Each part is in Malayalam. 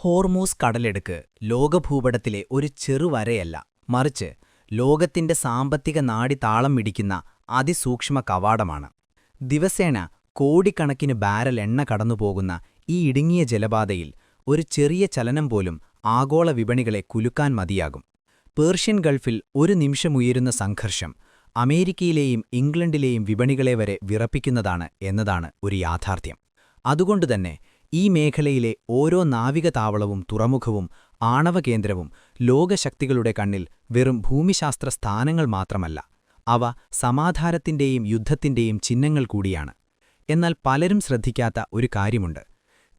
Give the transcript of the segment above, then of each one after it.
ഹോർമൂസ് കടലെടുക്ക് ലോകഭൂപടത്തിലെ ഒരു ചെറുവരയല്ല. മറിച്ച് ലോകത്തിന്റെ സാമ്പത്തിക നാടി താളം മിടിക്കുന്ന അതിസൂക്ഷ്മ കവാടമാണ്. ദിവസേന കോടിക്കണക്കിന് ബാരൽ എണ്ണ കടന്നുപോകുന്ന ഈ ഇടുങ്ങിയ ജലപാതയിൽ ഒരു ചെറിയ ചലനം പോലും ആഗോള വിപണികളെ കുലുക്കാൻ മതിയാകും. പേർഷ്യൻ ഗൾഫിൽ ഒരു നിമിഷമുയരുന്ന സംഘർഷം അമേരിക്കയിലെയും ഇംഗ്ലണ്ടിലെയും വിപണികളെ വരെ വിറപ്പിക്കുന്നതാണ് എന്നതാണ് ഒരു യാഥാർത്ഥ്യം. അതുകൊണ്ടുതന്നെ ഈ മേഖലയിലെ ഓരോ നാവിക താവളവും തുറമുഖവും ആണവകേന്ദ്രവും ലോകശക്തികളുടെ കണ്ണിൽ വെറും ഭൂമിശാസ്ത്ര സ്ഥാനങ്ങൾ മാത്രമല്ല അവ സമാധാനത്തിന്റെയും യുദ്ധത്തിന്റെയും ചിഹ്നങ്ങൾ കൂടിയാണ്. എന്നാൽ പലരും ശ്രദ്ധിക്കാത്ത ഒരു കാര്യമുണ്ട്.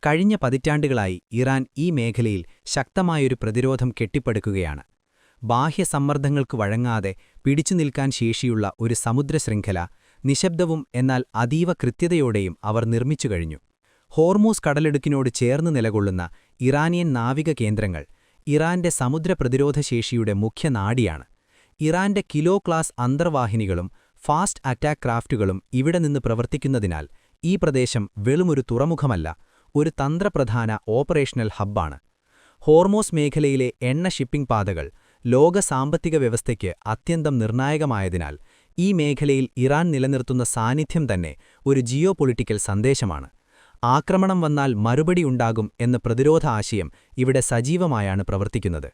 കഴിഞ്ഞ പതിറ്റാണ്ടുകളായി ഇറാൻ ഈ മേഖലയിൽ ശക്തമായൊരു പ്രതിരോധം കെട്ടിപ്പടുക്കുകയാണ്. ബാഹ്യസമ്മർദ്ദങ്ങൾക്ക് വഴങ്ങാതെ പിടിച്ചു നിൽക്കാൻ ശേഷിയുള്ള ഒരു സമുദ്രശൃംഖല നിശബ്ദവും എന്നാൽ അതീവ കൃത്യതയോടെയും അവർ നിർമ്മിച്ചു കഴിഞ്ഞു. ഹോർമൂസ് കടലെടുക്കിനോട് ചേർന്ന് നിലകൊള്ളുന്ന ഇറാനിയൻ നാവിക കേന്ദ്രങ്ങൾ ഇറാന്റെ സമുദ്ര പ്രതിരോധശേഷിയുടെ മുഖ്യ നാടിയാണ്. ഇറാന്റെ കിലോ ക്ലാസ് അന്തർവാഹിനികളും ഫാസ്റ്റ് അറ്റാക്ക് ക്രാഫ്റ്റുകളും ഇവിടെ നിന്ന് പ്രവർത്തിക്കുന്നതിനാൽ ഈ പ്രദേശം വെളുമൊരു തുറമുഖമല്ല ഒരു തന്ത്രപ്രധാന ഓപ്പറേഷണൽ ഹബ്ബാണ്. ഹോർമോസ് മേഖലയിലെ എണ്ണ ഷിപ്പിംഗ് പാതകൾ ലോക സാമ്പത്തിക വ്യവസ്ഥയ്ക്ക് അത്യന്തം നിർണായകമായതിനാൽ ഈ മേഖലയിൽ ഇറാൻ നിലനിർത്തുന്ന സാന്നിധ്യം തന്നെ ഒരു ജിയോ സന്ദേശമാണ്. ആക്രമണം വന്നാൽ മറുപടി ഉണ്ടാകും എന്ന പ്രതിരോധ ആശയം ഇവിടെ സജീവമായാണ് പ്രവർത്തിക്കുന്നത്.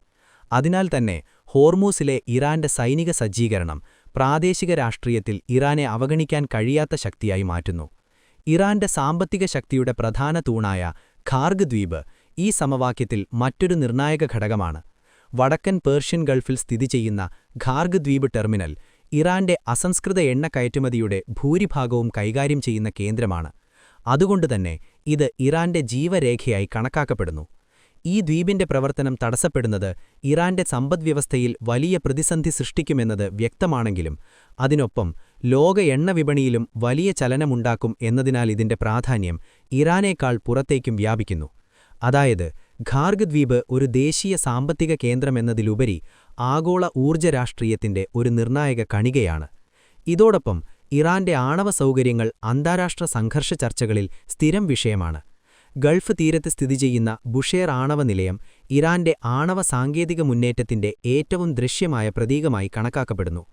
അതിനാൽ തന്നെ ഹോർമൂസിലെ ഇറാന്റെ സൈനിക സജ്ജീകരണം പ്രാദേശിക രാഷ്ട്രീയത്തിൽ ഇറാനെ അവഗണിക്കാൻ കഴിയാത്ത ശക്തിയായി മാറ്റുന്നു. ഇറാന്റെ സാമ്പത്തിക ശക്തിയുടെ പ്രധാന തൂണായ ഖാർഗ് ദ്വീപ് ഈ സമവാക്യത്തിൽ മറ്റൊരു നിർണായക ഘടകമാണ്. വടക്കൻ പേർഷ്യൻ ഗൾഫിൽ സ്ഥിതി ചെയ്യുന്ന ഖാർഗ് ദ്വീപ് ടെർമിനൽ ഇറാന്റെ അസംസ്കൃത എണ്ണ കയറ്റുമതിയുടെ ഭൂരിഭാഗവും കൈകാര്യം ചെയ്യുന്ന കേന്ദ്രമാണ്. അതുകൊണ്ടുതന്നെ ഇത് ഇറാന്റെ ജീവരേഖയായി കണക്കാക്കപ്പെടുന്നു. ഈ ദ്വീപിന്റെ പ്രവർത്തനം തടസ്സപ്പെടുന്നത് ഇറാന്റെ സമ്പദ്വ്യവസ്ഥയിൽ വലിയ പ്രതിസന്ധി സൃഷ്ടിക്കുമെന്നത് വ്യക്തമാണെങ്കിലും അതിനൊപ്പം ലോക എണ്ണ വിപണിയിലും വലിയ ചലനമുണ്ടാക്കും എന്നതിനാൽ ഇതിന്റെ പ്രാധാന്യം ഇറാനേക്കാൾ പുറത്തേക്കും വ്യാപിക്കുന്നു. അതായത് ഖാർഗ് ദ്വീപ് ഒരു ദേശീയ സാമ്പത്തിക കേന്ദ്രമെന്നതിലുപരി ആഗോള ഊർജ രാഷ്ട്രീയത്തിന്റെ ഒരു നിർണായക കണികയാണ്. ഇതോടൊപ്പം ഇറാന്റെ ആണവ സൗകര്യങ്ങൾ അന്താരാഷ്ട്ര സംഘർഷ ചർച്ചകളിൽ സ്ഥിരം വിഷയമാണ്. ഗൾഫ് തീരത്ത് സ്ഥിതി ചെയ്യുന്ന ബുഷേർ ആണവ നിലയം ഇറാന്റെ ആണവ സാങ്കേതിക മുന്നേറ്റത്തിന്റെ ഏറ്റവും ദൃശ്യമായ പ്രതീകമായി കണക്കാക്കപ്പെടുന്നു.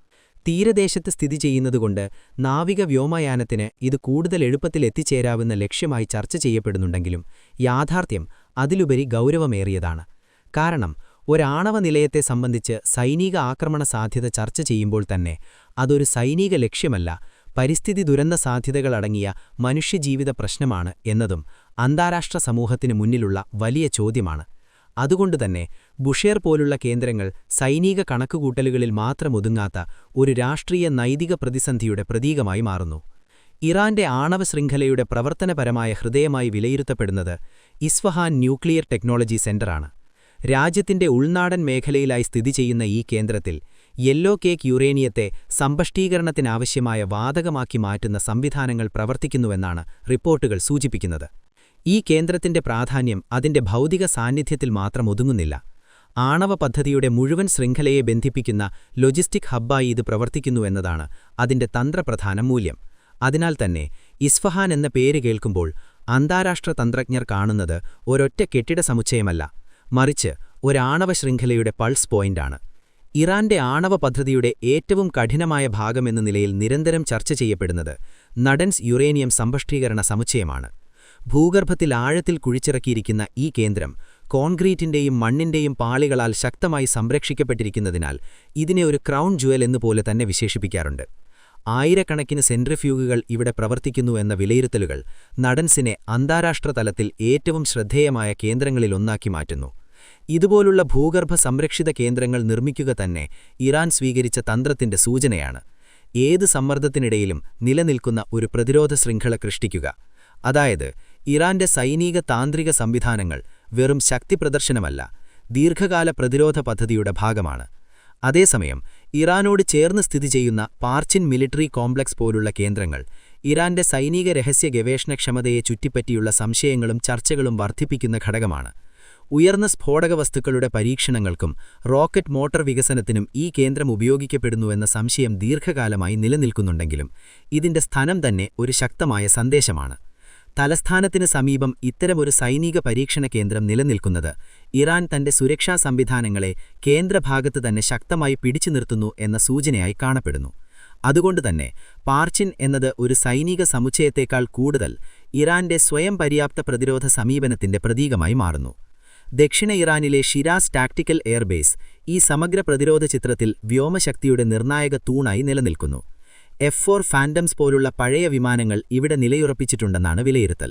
തീരദേശത്ത് സ്ഥിതി ചെയ്യുന്നതുകൊണ്ട് നാവിക വ്യോമയാനത്തിന് ഇത് കൂടുതൽ എളുപ്പത്തിൽ എത്തിച്ചേരാവുന്ന ലക്ഷ്യമായി ചർച്ച ചെയ്യപ്പെടുന്നുണ്ടെങ്കിലും യാഥാർത്ഥ്യം അതിലുപരി ഗൗരവമേറിയതാണ്. കാരണം ഒരാണവ നിലയത്തെ സംബന്ധിച്ച് സൈനിക ആക്രമണ സാധ്യത ചർച്ച ചെയ്യുമ്പോൾ തന്നെ അതൊരു സൈനിക ലക്ഷ്യമല്ല പരിസ്ഥിതി ദുരന്ത സാധ്യതകളടങ്ങിയ മനുഷ്യജീവിത പ്രശ്നമാണ് എന്നതും അന്താരാഷ്ട്ര സമൂഹത്തിനു മുന്നിലുള്ള വലിയ ചോദ്യമാണ്. അതുകൊണ്ടുതന്നെ ബുഷേർ പോലുള്ള കേന്ദ്രങ്ങൾ സൈനിക കണക്കുകൂട്ടലുകളിൽ മാത്രമൊതുങ്ങാത്ത ഒരു രാഷ്ട്രീയ നൈതിക പ്രതിസന്ധിയുടെ പ്രതീകമായി മാറുന്നു. ഇറാന്റെ ആണവ ശൃംഖലയുടെ പ്രവർത്തനപരമായ ഹൃദയമായി വിലയിരുത്തപ്പെടുന്നത് ഇസ്ഫഹാൻ ന്യൂക്ലിയർ ടെക്നോളജി സെന്ററാണ്. രാജ്യത്തിന്റെ ഉൾനാടൻ മേഖലയിലായി സ്ഥിതി ചെയ്യുന്ന ഈ കേന്ദ്രത്തിൽ യെല്ലോ കേക്ക് യുറേനിയത്തെ സമ്പഷ്ടീകരണത്തിനാവശ്യമായ വാതകമാക്കി മാറ്റുന്ന സംവിധാനങ്ങൾ പ്രവർത്തിക്കുന്നുവെന്നാണ് റിപ്പോർട്ടുകൾ സൂചിപ്പിക്കുന്നത്. ഈ കേന്ദ്രത്തിന്റെ പ്രാധാന്യം അതിന്റെ ഭൗതിക സാന്നിധ്യത്തിൽ മാത്രം ഒതുങ്ങുന്നില്ല. ആണവ പദ്ധതിയുടെ മുഴുവൻ ശൃംഖലയെ ബന്ധിപ്പിക്കുന്ന ലൊജിസ്റ്റിക് ഹബ്ബായി ഇത് പ്രവർത്തിക്കുന്നുവെന്നതാണ് അതിന്റെ തന്ത്രപ്രധാന മൂല്യം. അതിനാൽ തന്നെ ഇസ്ഫഹാൻ എന്ന പേര് കേൾക്കുമ്പോൾ അന്താരാഷ്ട്ര തന്ത്രജ്ഞർ കാണുന്നത് ഒരൊറ്റ കെട്ടിട സമുച്ചയമല്ല മറിച്ച് ഒരാണവ ശൃംഖലയുടെ പൾസ് പോയിന്റാണ്. ഇറാന്റെ ആണവ പദ്ധതിയുടെ ഏറ്റവും കഠിനമായ ഭാഗമെന്ന നിലയിൽ നിരന്തരം ചർച്ച ചെയ്യപ്പെടുന്നത് നടൻസ് യുറേനിയം സമ്പഷ്ടീകരണ സമുച്ചയമാണ്. ഭൂഗർഭത്തിൽ ആഴത്തിൽ കുഴിച്ചിറക്കിയിരിക്കുന്ന ഈ കേന്ദ്രം കോൺക്രീറ്റിന്റെയും മണ്ണിന്റെയും പാളികളാൽ ശക്തമായി സംരക്ഷിക്കപ്പെട്ടിരിക്കുന്നതിനാൽ ഇതിനെ ഒരു ക്രൗൺ ജുവൽ എന്നുപോലെ തന്നെ വിശേഷിപ്പിക്കാറുണ്ട്. ആയിരക്കണക്കിന് സെൻട്രിഫ്യൂഗുകൾ ഇവിടെ പ്രവർത്തിക്കുന്നു എന്ന വിലയിരുത്തലുകൾ നടൻസിനെ അന്താരാഷ്ട്ര തലത്തിൽ ഏറ്റവും ശ്രദ്ധേയമായ കേന്ദ്രങ്ങളിലൊന്നാക്കി മാറ്റുന്നു. ഇതുപോലുള്ള ഭൂഗർഭ സംരക്ഷിത കേന്ദ്രങ്ങൾ നിർമ്മിക്കുക തന്നെ ഇറാൻ സ്വീകരിച്ച തന്ത്രത്തിന്റെ സൂചനയാണ്. ഏത് സമ്മർദ്ദത്തിനിടയിലും നിലനിൽക്കുന്ന ഒരു പ്രതിരോധ ശൃംഖല സൃഷ്ടിക്കുക. അതായത് ഇറാന്റെ സൈനിക താന്ത്രിക സംവിധാനങ്ങൾ വെറും ശക്തി പ്രദർശനമല്ല ദീർഘകാല പ്രതിരോധ പദ്ധതിയുടെ ഭാഗമാണ്. അതേസമയം ഇറാനോട് ചേർന്ന് സ്ഥിതി ചെയ്യുന്ന പാർച്ചിൻ മിലിറ്ററി കോംപ്ലക്സ് പോലുള്ള കേന്ദ്രങ്ങൾ ഇറാന്റെ സൈനിക രഹസ്യ ഗവേഷണക്ഷമതയെ ചുറ്റിപ്പറ്റിയുള്ള സംശയങ്ങളും ചർച്ചകളും വർദ്ധിപ്പിക്കുന്ന ഘടകമാണ്. ഉയർന്ന സ്ഫോടക വസ്തുക്കളുടെ പരീക്ഷണങ്ങൾക്കും റോക്കറ്റ് മോട്ടോർ വികസനത്തിനും ഈ കേന്ദ്രം ഉപയോഗിക്കപ്പെടുന്നുവെന്ന സംശയം ദീർഘകാലമായി നിലനിൽക്കുന്നുണ്ടെങ്കിലും ഇതിന്റെ സ്ഥാനം തന്നെ ഒരു ശക്തമായ സന്ദേശമാണ്. തലസ്ഥാനത്തിന് സമീപം ഇത്തരമൊരു സൈനിക പരീക്ഷണ കേന്ദ്രം നിലനിൽക്കുന്നത് ഇറാൻ തന്റെ സുരക്ഷാ സംവിധാനങ്ങളെ കേന്ദ്രഭാഗത്ത് തന്നെ ശക്തമായി പിടിച്ചു നിർത്തുന്നു എന്ന സൂചനയായി കാണപ്പെടുന്നു. അതുകൊണ്ടുതന്നെ പാർച്ചിൻ എന്നത് ഒരു സൈനിക സമുച്ചയത്തേക്കാൾ കൂടുതൽ ഇറാന്റെ സ്വയം പര്യാപ്ത പ്രതിരോധ സമീപനത്തിന്റെ പ്രതീകമായി മാറുന്നു. ദക്ഷിണ ഇറാനിലെ ഷിരാസ് ടാക്ടിക്കൽ എയർബേസ് ഈ സമഗ്ര പ്രതിരോധ ചിത്രത്തിൽ വ്യോമശക്തിയുടെ നിർണായക തൂണായി നിലനിൽക്കുന്നു. എഫ് ഫോർ ഫാൻഡംസ് പോലുള്ള പഴയ വിമാനങ്ങൾ ഇവിടെ നിലയുറപ്പിച്ചിട്ടുണ്ടെന്നാണ് വിലയിരുത്തൽ.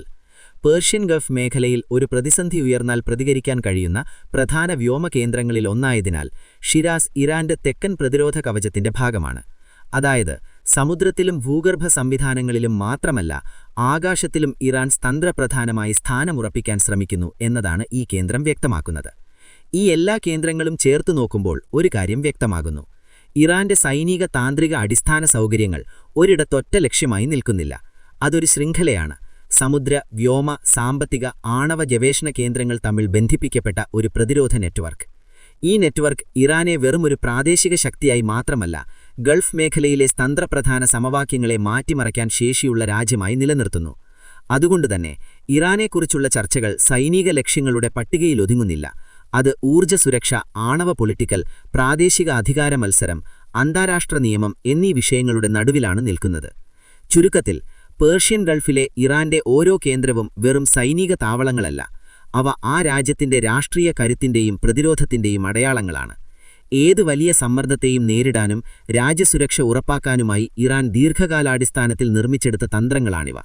പേർഷ്യൻ ഗൾഫ് മേഖലയിൽ ഒരു പ്രതിസന്ധി ഉയർന്നാൽ പ്രതികരിക്കാൻ കഴിയുന്ന പ്രധാന വ്യോമ കേന്ദ്രങ്ങളിലൊന്നായതിനാൽ ഷിരാസ് ഇറാന്റെ തെക്കൻ പ്രതിരോധ കവചത്തിന്റെ ഭാഗമാണ്. അതായത് സമുദ്രത്തിലും ഭൂഗർഭ സംവിധാനങ്ങളിലും മാത്രമല്ല ആകാശത്തിലും ഇറാൻ തന്ത്രപ്രധാനമായി സ്ഥാനമുറപ്പിക്കാൻ ശ്രമിക്കുന്നു എന്നതാണ് ഈ കേന്ദ്രം വ്യക്തമാക്കുന്നത്. ഈ എല്ലാ കേന്ദ്രങ്ങളും ചേർത്തു നോക്കുമ്പോൾ ഒരു കാര്യം വ്യക്തമാകുന്നു. ഇറാന്റെ സൈനിക താന്ത്രിക അടിസ്ഥാന സൗകര്യങ്ങൾ ഒരിടത്തൊറ്റ ലക്ഷ്യമായി നിൽക്കുന്നില്ല. അതൊരു ശൃംഖലയാണ്. സമുദ്ര വ്യോമ സാമ്പത്തിക ആണവ ഗവേഷണ കേന്ദ്രങ്ങൾ തമ്മിൽ ബന്ധിപ്പിക്കപ്പെട്ട ഒരു പ്രതിരോധ നെറ്റ്വർക്ക്. ഈ നെറ്റ്വർക്ക് ഇറാനെ വെറുമൊരു പ്രാദേശിക ശക്തിയായി മാത്രമല്ല ഗൾഫ് മേഖലയിലെ തന്ത്രപ്രധാന സമവാക്യങ്ങളെ മാറ്റിമറയ്ക്കാൻ ശേഷിയുള്ള രാജ്യമായി നിലനിർത്തുന്നു. അതുകൊണ്ടുതന്നെ ഇറാനെക്കുറിച്ചുള്ള ചർച്ചകൾ സൈനിക ലക്ഷ്യങ്ങളുടെ പട്ടികയിലൊതുങ്ങുന്നില്ല അത് ഊർജ സുരക്ഷ ആണവ പൊളിറ്റിക്കൽ പ്രാദേശിക അധികാര മത്സരം അന്താരാഷ്ട്ര നിയമം എന്നീ വിഷയങ്ങളുടെ നടുവിലാണ് നിൽക്കുന്നത്. ചുരുക്കത്തിൽ പേർഷ്യൻ ഗൾഫിലെ ഇറാന്റെ ഓരോ കേന്ദ്രവും വെറും സൈനിക താവളങ്ങളല്ല. അവ ആ രാജ്യത്തിന്റെ രാഷ്ട്രീയ കരുത്തിന്റെയും പ്രതിരോധത്തിന്റെയും അടയാളങ്ങളാണ്. ഏത് വലിയ സമ്മർദ്ദത്തെയും നേരിടാനും രാജ്യസുരക്ഷ ഉറപ്പാക്കാനുമായി ഇറാൻ ദീർഘകാലാടിസ്ഥാനത്തിൽ നിർമ്മിച്ചെടുത്ത തന്ത്രങ്ങളാണിവ.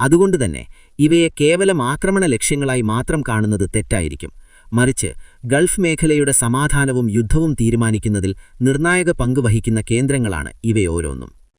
അതുകൊണ്ടുതന്നെ ഇവയെ കേവലം ആക്രമണ ലക്ഷ്യങ്ങളായി മാത്രം കാണുന്നത് തെറ്റായിരിക്കും. മറിച്ച് ഗൾഫ് മേഖലയുടെ സമാധാനവും യുദ്ധവും തീരുമാനിക്കുന്നതിൽ നിർണായക പങ്ക് വഹിക്കുന്ന കേന്ദ്രങ്ങളാണ് ഇവയോരോന്നും